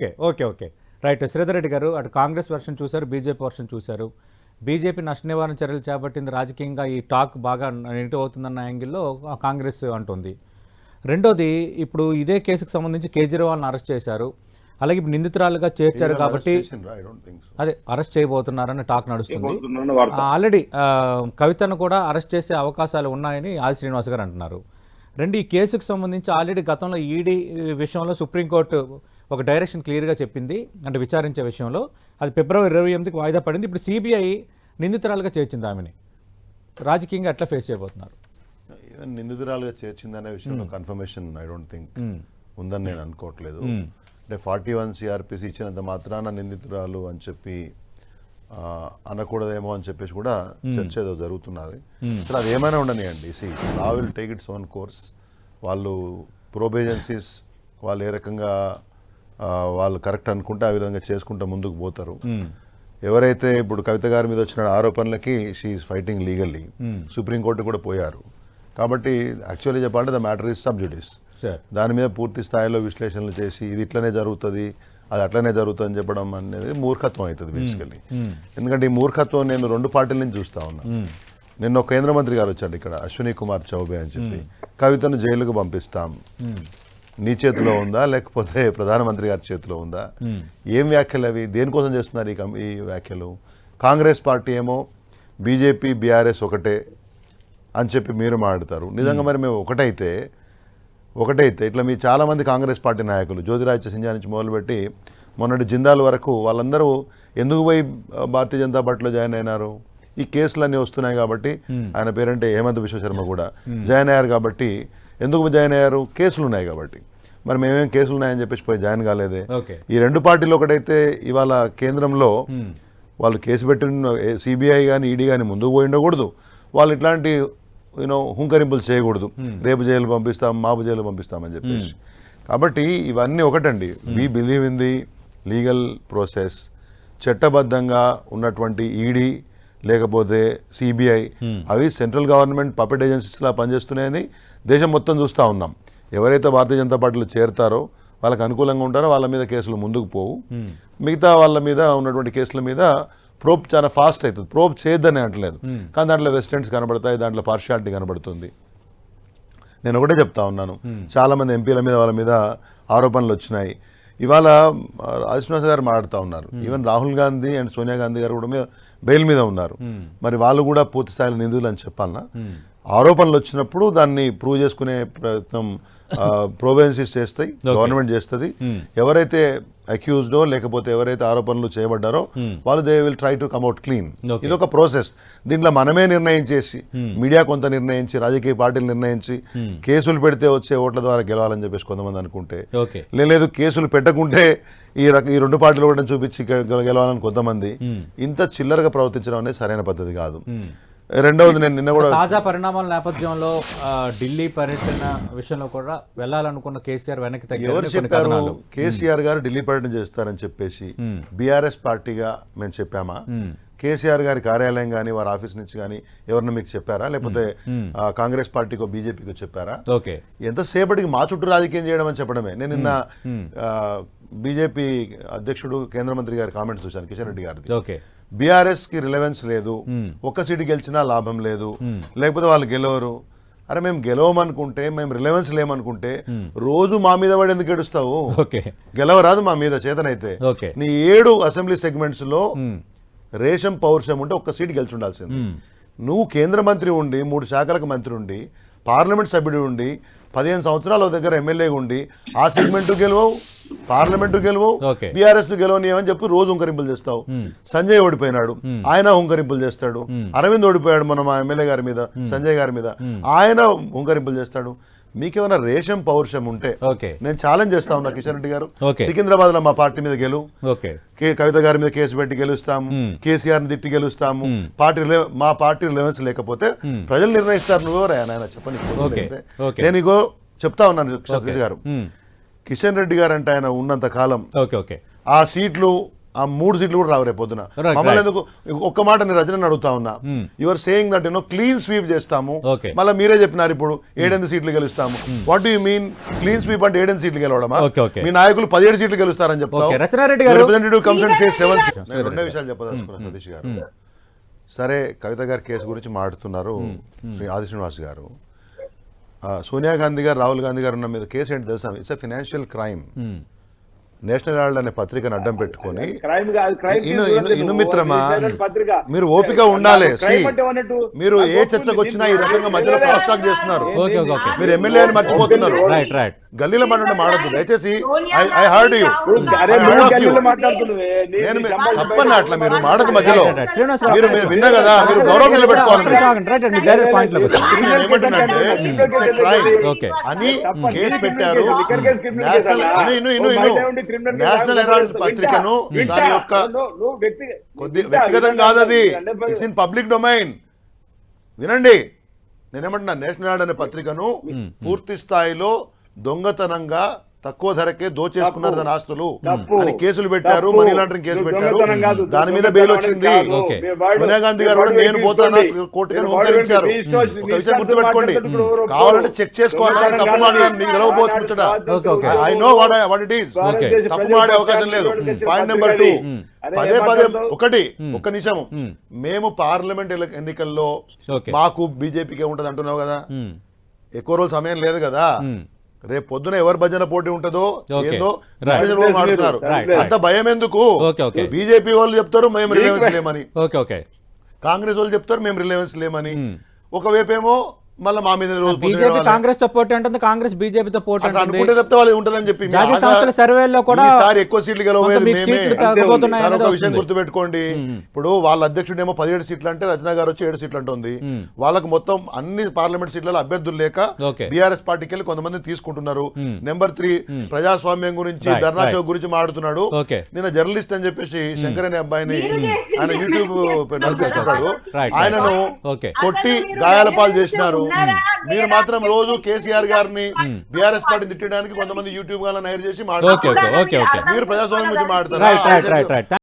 Okay okay okay. Right Sridhar Reddy గారు అటు Congress version చూశారు బీజేపీ వర్షన్ చూశారు. బీజేపీ నష్ట నివారణ చర్యలు చేపట్టింది రాజకీయంగా ఈ టాక్ బాగా నెగిటివ్ అవుతుందన్న యాంగిల్లో కాంగ్రెస్ అంటుంది. రెండోది ఇప్పుడు ఇదే కేసుకు సంబంధించి కేజ్రీవాల్ని అరెస్ట్ చేశారు. అలాగే ఇప్పుడు నిందితురాలుగా చేర్చారు కాబట్టి అదే అరెస్ట్ చేయబోతున్నారని టాక్ నడుస్తుంది. ఆల్రెడీ కవితను కూడా అరెస్ట్ చేసే అవకాశాలు ఉన్నాయని ఆది శ్రీనివాస్ గారు అంటున్నారు. రెండు ఈ కేసుకు సంబంధించి ఆల్రెడీ గతంలో ఈడీ విషయంలో సుప్రీంకోర్టు ఒక డైరెక్షన్ క్లియర్గా చెప్పింది అంటే విచారించే విషయంలో. అది ఫిబ్రవరి ఇరవై ఎనిమిదికి వాయిదా పడింది. ఇప్పుడు సిబిఐ నిందితురాలుగా చేర్చింది ఆమెని. రాజకీయంగా ఎట్లా ఫేస్ చేయబోతున్నారు? ఈవెన్ నిందితురాలుగా చేర్చిందనే విషయంలో కన్ఫర్మేషన్ ఐ డోంట్ థింక్ ఉందని నేను అనుకోవట్లేదు. అంటే ఫార్టీ వన్ సిఆర్పిసి ఇచ్చినంత మాత్రాన నిందితురాలు అని చెప్పి అనకూడదేమో అని చెప్పేసి కూడా చర్చ ఏదో జరుగుతున్నది. అసలు అది ఏమైనా ఉండనియండి. See law will take its own course వాళ్ళు ప్రోబ్ ఏజెన్సీస్ వాళ్ళు ఏ రకంగా వాళ్ళు కరెక్ట్ అనుకుంటే ఆ విధంగా చేసుకుంటూ ముందుకు పోతారు. ఎవరైతే ఇప్పుడు కవిత గారి మీద వచ్చిన ఆరోపణలకి she fighting legally Supreme Court కూడా పోయారు. కాబట్టి యాక్చువల్లీ చెప్పాలంటే ద మ్యాటర్ ఇస్ సబ్జుడిస్ దాని మీద పూర్తి స్థాయిలో విశ్లేషణలు చేసి ఇది ఇట్లనే జరుగుతుంది అది అట్లనే జరుగుతుంది అని చెప్పడం అనేది మూర్ఖత్వం అవుతుంది బేసికల్లీ ఎందుకంటే ఈ మూర్ఖత్వం నేను రెండు పార్టీల నుంచి చూస్తా ఉన్నా. నిన్న ఒక కేంద్ర మంత్రి గారు వచ్చాడు ఇక్కడ అశ్విని కుమార్ చౌబే అని చెప్పి. కవితను జైలుకు పంపిస్తాం. నీ చేతిలో ఉందా? లేకపోతే ప్రధానమంత్రి గారి చేతిలో ఉందా? ఏం వ్యాఖ్యలు అవి? దేనికోసం చేస్తున్నారు ఈ ఈ వ్యాఖ్యలు? కాంగ్రెస్ పార్టీ ఏమో బీజేపీ బీఆర్ఎస్ ఒకటే అని చెప్పి మీరు మాట్లాడతారు. నిజంగా మరి మేము ఒకటైతే ఒకటైతే ఇట్లా మీ చాలామంది కాంగ్రెస్ పార్టీ నాయకులు జ్యోతిరాజ్య సింధ్యా నుంచి మొదలుపెట్టి మొన్నటి జిందాల్ వరకు వాళ్ళందరూ ఎందుకు పోయి భారతీయ జనతా పార్టీలో జాయిన్ అయినారు? ఈ కేసులన్నీ వస్తున్నాయి కాబట్టి ఆయన పేరంటే హేమంత్ విశ్వశర్మ కూడా జాయిన్ అయ్యారు కాబట్టి ఎందుకు జాయిన్ అయ్యారు? కేసులు ఉన్నాయి కాబట్టి. మరి మేమేం కేసులు ఉన్నాయని చెప్పేసి పోయి జాయిన్ కాలేదే. ఈ రెండు పార్టీలు ఒకటైతే ఇవాళ కేంద్రంలో వాళ్ళు కేసు పెట్టిన సిబిఐ కానీ ఈడీ కానీ ముందుకు పోయి ఉండకూడదు. వాళ్ళు ఇట్లాంటి యూనో హుంకరింపులు చేయకూడదు. రేపు జైలు పంపిస్తాం మాపు జైలు పంపిస్తామని చెప్పేసి. కాబట్టి ఇవన్నీ ఒకటండి. We believe in the legal process చట్టబద్ధంగా ఉన్నటువంటి ఈడీ లేకపోతే సిబిఐ అవి సెంట్రల్ గవర్నమెంట్ పపెట్ ఏజెన్సీస్లా పనిచేస్తున్నాయని దేశం మొత్తం చూస్తూ ఉన్నాం. ఎవరైతే భారతీయ జనతా పార్టీలో చేరతారో వాళ్ళకి అనుకూలంగా ఉంటారో వాళ్ళ మీద కేసులు ముందుకు పోవు. మిగతా వాళ్ళ మీద ఉన్నటువంటి కేసుల మీద ప్రోబ్ చాలా ఫాస్ట్ అవుతుంది. ప్రోబ్ చేయొద్దని అంటలేదు. కానీ దాంట్లో వెస్టెంట్స్ కనబడతాయి దాంట్లో పార్షియాలిటీ కనబడుతుంది. నేను ఒకటే చెప్తా ఉన్నాను. చాలా మంది ఎంపీల మీద వాళ్ళ మీద ఆరోపణలు వచ్చినాయి. ఇవాళ రాజశ్వాస గారు మాట్లాడుతూ ఉన్నారు. ఈవెన్ రాహుల్ గాంధీ అండ్ సోనియా గాంధీ గారు కూడా మీద బెయిల్ మీద ఉన్నారు. మరి వాళ్ళు కూడా పూర్తి స్థాయిలో నిందితులు అని చెప్పాలనా? ఆరోపణలు వచ్చినప్పుడు దాన్ని ప్రూవ్ చేసుకునే ప్రయత్నం ప్రోవెన్సీస్ చేస్తాయి గవర్నమెంట్ చేస్తుంది. ఎవరైతే అక్యూజ్డో లేకపోతే ఎవరైతే ఆరోపణలు చేయబడ్డారో వాళ్ళు they will try to come out clean. ఇది ఒక ప్రాసెస్ దీంట్లో మనమే నిర్ణయించేసి మీడియా కొంత నిర్ణయించి రాజకీయ పార్టీలు నిర్ణయించి కేసులు పెడితే వచ్చే ఓట్ల ద్వారా గెలవాలని చెప్పేసి కొంతమంది అనుకుంటే లేదు కేసులు పెట్టకుంటే ఈ రక ఈ రెండు పార్టీలు కూడా చూపించి గెలవాలని కొంతమంది ఇంత చిల్లరగా ప్రవర్తించడం అనేది సరైన పద్ధతి కాదు. రెండవది నేను నిన్న కూడా తాజా పరిణామాల నేపథ్యంలో ఢిల్లీ పర్యటన విషయంలో కూడా వెళ్ళాలనుకున్న కేసీఆర్ వెనక్కి కథనాలు. కేసీఆర్ గారు ఢిల్లీ పర్యటన చేస్తారని చెప్పేసి బీఆర్ఎస్ పార్టీగా మేము చెప్పామా? కేసీఆర్ గారి కార్యాలయం కానీ వారి ఆఫీస్ నుంచి కానీ ఎవరిని మీకు చెప్పారా? లేకపోతే కాంగ్రెస్ పార్టీకో బీజేపీకో చెప్పారా? ఓకే. ఎంతసేపటికి మా చుట్టూ రాజకీయం చేయడం అని చెప్పడమే. నేను నిన్న బీజేపీ అధ్యక్షుడు కేంద్ర మంత్రి గారి కామెంట్స్ చూశాను కిషన్ రెడ్డి గారిది. ఓకే. బీఆర్ఎస్కి రిలవెన్స్ లేదు ఒక్క సీటు గెలిచినా లాభం లేదు. లేకపోతే వాళ్ళు గెలవరు. అరే మేము గెలవమనుకుంటే మేము రిలవెన్స్ లేమనుకుంటే రోజు మా మీద పడి ఎందుకు ఓకే. గెలవరాదు మా మీద చేతనైతే. నీ ఏడు అసెంబ్లీ సెగ్మెంట్స్లో రేషం పౌరుషం ఉంటే ఒక్క సీటు గెలిచి ఉండాల్సింది నువ్వు కేంద్ర మంత్రి ఉండి మూడు శాఖలకు మంత్రి ఉండి పార్లమెంట్ సభ్యుడు ఉండి పదిహేను సంవత్సరాల దగ్గర ఎమ్మెల్యేగా ఉండి ఆ సెగ్మెంట్ గెలవవు. పార్లమెంట్ గెలవవు ఓకే. బీఆర్ఎస్ను గెలవని చెప్పి రోజు హుంకరింపులు చేస్తావు. సంజయ్ ఓడిపోయినాడు. ఆయన హుంకరింపులు చేస్తాడు. అరవింద్ ఓడిపోయాడు మన మా ఎమ్మెల్యే గారి మీద సంజయ్ గారి మీద. ఆయన హుంకరింపులు చేస్తాడు. మీకేమైనా రేషం పౌరుషం ఉంటే నేను ఛాలెంజ్ చేస్తా ఉన్నా కిషన్ రెడ్డి గారు. సికింద్రాబాద్లో మా పార్టీ మీద గెలువు కవిత గారి మీద కేసు పెట్టి గెలుస్తాము కేసీఆర్ని తిట్టి గెలుస్తాము. పార్టీ మా పార్టీ రిలవెన్స్ లేకపోతే ప్రజలు నిర్ణయిస్తారు చెప్పని ఓకే. ఓకే. నేను ఇగో చెప్తా ఉన్నాను సతీష్ గారు. కిషన్ రెడ్డి గారు అంటే ఆయన ఉన్నంత కాలం. Okay okay. ఆ సీట్లు ఆ మూడు సీట్లు కూడా రావు రేపు పొద్దున మమ్మల్ని. ఎందుకు ఒక్క మాట నేను రచన అడుగుతా ఉన్నా. Your saying that you know clean sweep చేస్తాము. మళ్ళీ మీరే చెప్పినారు ఇప్పుడు ఏడెనిమిది సీట్లు గెలుస్తాము. What you mean clean sweep అంటే ఏడెనిమిది సీట్లు గెలవడమా. మీ నాయకులు పదిహేడు సీట్లు గెలుస్తారని గారు- representative comes and says seven Sure, నేను రెండే విషయాలు చెప్పదలుచుకున్నాను సతీష్ గారు. సరే కవిత గారి కేసు గురించి మాట్లాడుతున్నారు శ్రీ ఆది శ్రీనివాస్ గారు. సోనియా గాంధీ గారు రాహుల్ గాంధీ గారు ఉన్న మీద కేసు ఏంటి తెలుసా? It's a financial crime National Herald అనే పత్రికను అడ్డం పెట్టుకొని క్రైమ్ కాదు క్రైమ్ ఇను- తీసుకోవద్దు ఇను- ఇను నువ్వు. మిత్రమా, అది పత్రిక మీరు ఓపిక ఉండాలి? మీరు ఏ. చర్చకు వచ్చినా ఈ రకంగా మధ్యలో talk చేస్తున్నారు. ఓకే ఓకే ఓకే మీరు ఎమ్మెల్యే అని మర్చిపోతున్నారు రైట్ రైట్ గల్లీలో మాట మాడద్దు దయచేసి ఐ హర్డ్ యూ నేను నీ మీ- సంపాదించిన తప్పని బయట అట్లా మీరు మాడదు మధ్యలో మీరు మీరు విన్నా కదా మీరు గౌరవం నిలబెట్టుకోవాలి. అని. కేసు పెట్టారు ఇను, నేషనల్ హెరాల్డ్ పత్రికను. దాని యొక్క వ్యక్తిగతం కాదు అది ఇన్ పబ్లిక్ డొమైన్ వినండి. నేనేమంటున్నా నేషనల్ హెరాల్డ్ అనే పత్రికను పూర్తి స్థాయిలో దొంగతనంగా తక్కువ ధరకే దోచేసుకున్నారు దాని ఆస్తులు. అని కేసులు పెట్టారు. మనీ లాండరింగ్ కేసు పెట్టారు దాని మీద బెయిల్ వచ్చింది సోనియా గాంధీ గారు కూడా నేను పోతాను. కోర్టుకి హుంకరించారు ఒక విషయం గుర్తుపెట్టుకోండి కావాలంటే చెక్ చేసుకోవాలి తప్పు మీకు okay. I know what what it is okay. తప్పు మాడే అవకాశం లేదు పాయింట్ నెంబర్ టూ పదే పదే? ఒకటి ఒక్క నిమిషం మ్మ్. పార్లమెంట్ ఎన్నికల్లో. మాకు బీజేపీకే ఉంటది అంటున్నావు కదా. ఎక్కువ రోజులు సమయం లేదు కదా. రేపు పొద్దున ఎవరి భజన పోటీ ఉంటుందో. ఏందో Right. అంత భయం ఎందుకు? Okay, okay. బీజేపీ వాళ్ళు చెప్తారు మేము రిలయన్స్ లేమని. ఓకే ఓకే కాంగ్రెస్ వాళ్ళు చెప్తారు మేము రిలయన్స్ లేమని. మ్మ్. ఏమో మళ్ళీ మా మీద బీజేపీ వాళ్ళే. కాంగ్రెస్తో పోటీ అంటుంది కాంగ్రెస్ బీజేపీతో పోటీ అనుకుంటే తప్పితే వాళ్ళు ఉంటుందని చెప్పి జాతీయ సంస్థల సర్వేల్లో కూడా ఈసారి ఎక్కువ సీట్లు ఒక విషయం గుర్తుపెట్టుకోండి ఇప్పుడు వాళ్ళ అధ్యక్షుడేమో పదిహేడు సీట్లు అంటే రచన గారు వచ్చి ఏడు సీట్లు అంటుంది. వాళ్ళకు మొత్తం అన్ని పార్లమెంట్ సీట్లలో అభ్యర్థులు లేక. బీఆర్ఎస్ పార్టీకి వెళ్ళి కొంతమంది తీసుకుంటున్నారు. నెంబర్ త్రీ ప్రజాస్వామ్యం గురించి ధర్నా. చౌక్ గురించి మాట్లాడుతున్నాడు. నిన్న జర్నలిస్ట్ అని చెప్పేసి శంకర్ అనే అబ్బాయిని ఆయన యూట్యూబ్. నడిపిస్తున్నాడు ఆయనను. కొట్టి గాయాల పాలు చేసినారు? మీరు? మాత్రం రోజు కేసీఆర్ గారిని బీఆర్ఎస్ పార్టీ తిట్టడానికి కొంతమంది యూట్యూబ్ గాలను హైర్ చేసి ఓకే మీరు ప్రజాస్వామ్యం గురించి మాట్లాడతారా? Right right right right